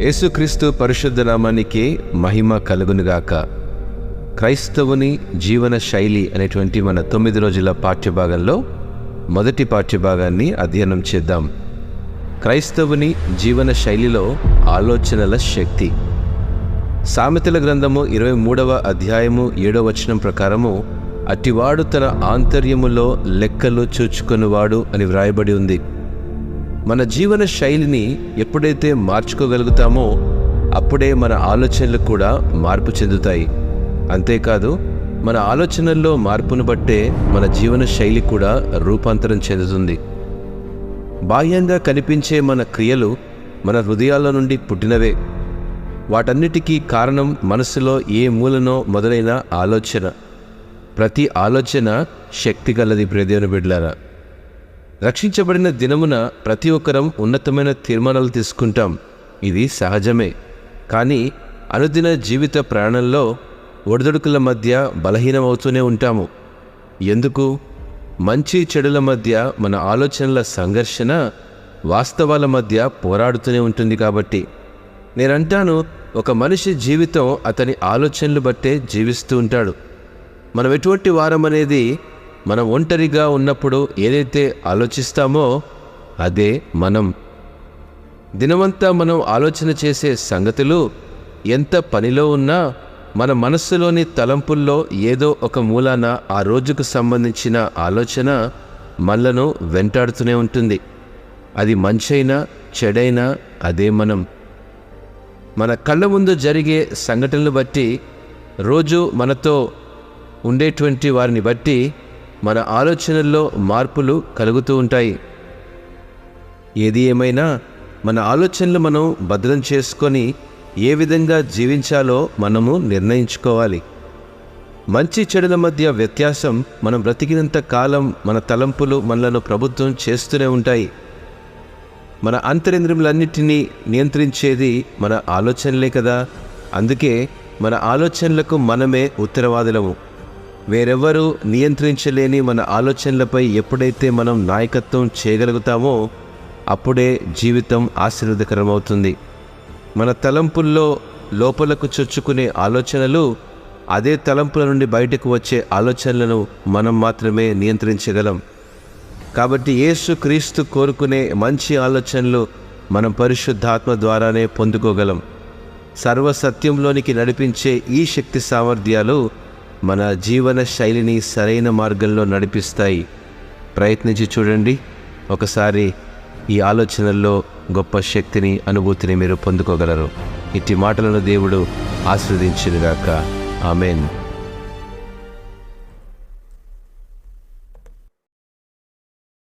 యేసుక్రీస్తు పరిశుద్ధ నామానికి మహిమ కలుగునుగాక. క్రైస్తవుని జీవన శైలి అనేటువంటి మన తొమ్మిది రోజుల పాఠ్యభాగంలో మొదటి పాఠ్యభాగాన్ని అధ్యయనం చేద్దాం. క్రైస్తవుని జీవన శైలిలో ఆలోచనల శక్తి. సామెతల గ్రంథము ఇరవై మూడవ అధ్యాయము ఏడవ వచనం ప్రకారము అట్టివాడు తన ఆంతర్యములో లెక్కలు చూచుకొనివాడు అని వ్రాయబడి ఉంది. మన జీవన శైలిని ఎప్పుడైతే మార్చుకోగలుగుతామో అప్పుడే మన ఆలోచనలు కూడా మార్పు చెందుతాయి. అంతేకాదు మన ఆలోచనల్లో మార్పును బట్టే మన జీవన శైలి కూడా రూపాంతరం చెందుతుంది. బాహ్యంగా కనిపించే మన క్రియలు మన హృదయాల నుండి పుట్టినవే. వాటన్నిటికీ కారణం మనసులో ఏ మూలనో మొదలైన ఆలోచన. ప్రతి ఆలోచన శక్తి గలది ప్రియదేవుని బిడ్లారా రక్షించబడిన దినమున ప్రతి ఒక్కరం ఉన్నతమైన తీర్మానాలు తీసుకుంటాం. ఇది సహజమే. కానీ అనుదిన జీవిత ప్రయాణంలో ఒడిదొడుకుల మధ్య బలహీనమవుతూనే ఉంటాము. ఎందుకు? మంచి చెడుల మధ్య మన ఆలోచనల సంఘర్షణ వాస్తవాల మధ్య పోరాడుతూనే ఉంటుంది కాబట్టి. నేనంటాను ఒక మనిషి జీవితం అతని ఆలోచనలు బట్టే జీవిస్తూ ఉంటాడు. మనం ఎటువంటి వారం అనేది మనం ఒంటరిగా ఉన్నప్పుడు ఏదైతే ఆలోచిస్తామో అదే మనం. దినమంతా మనం ఆలోచన చేసే సంగతులు ఎంత పనిలో ఉన్నా మన మనస్సులోని తలంపుల్లో ఏదో ఒక మూలాన ఆ రోజుకు సంబంధించిన ఆలోచన మనలను వెంటాడుతూనే ఉంటుంది. అది మంచైనా చెడైనా అదే మనం. మన కళ్ళ ముందు జరిగే సంఘటనలు బట్టి రోజు మనతో ఉండేటువంటి వారిని బట్టి మన ఆలోచనల్లో మార్పులు కలుగుతూ ఉంటాయి. ఏది ఏమైనా మన ఆలోచనలు మనం భద్రం చేసుకొని ఏ విధంగా జీవించాలో మనము నిర్ణయించుకోవాలి. మంచి చెడుల మధ్య వ్యత్యాసం మనం బ్రతికినంత కాలం మన తలంపులు మనలను ప్రభుత్వం చేస్తూనే ఉంటాయి. మన అంతరింద్రియములన్నిటినీ నియంత్రించేది మన ఆలోచనలే కదా. అందుకే మన ఆలోచనలకు మనమే ఉత్తరవాదులము. వేరెవరూ నియంత్రించలేని మన ఆలోచనలపై ఎప్పుడైతే మనం నాయకత్వం చేయగలుగుతామో అప్పుడే జీవితం ఆశీర్వదకరమవుతుంది. మన తలంపుల్లో లోపలకు చొచ్చుకునే ఆలోచనలు అదే తలంపుల నుండి బయటకు వచ్చే ఆలోచనలను మనం మాత్రమే నియంత్రించగలం. కాబట్టి యేసు క్రీస్తు కోరుకునే మంచి ఆలోచనలు మనం పరిశుద్ధాత్మ ద్వారానే పొందుకోగలం. సర్వసత్యంలోనికి నడిపించే ఈ శక్తి సామర్థ్యాలు మన జీవన శైలిని సరైన మార్గంలో నడిపిస్తాయి. ప్రయత్నించి చూడండి. ఒకసారి ఈ ఆలోచనల్లో గొప్ప శక్తిని అనుభూతిని మీరు పొందుకోగలరు. ఇట్టి మాటలను దేవుడు ఆస్వాదించినగాక ఆమెన్.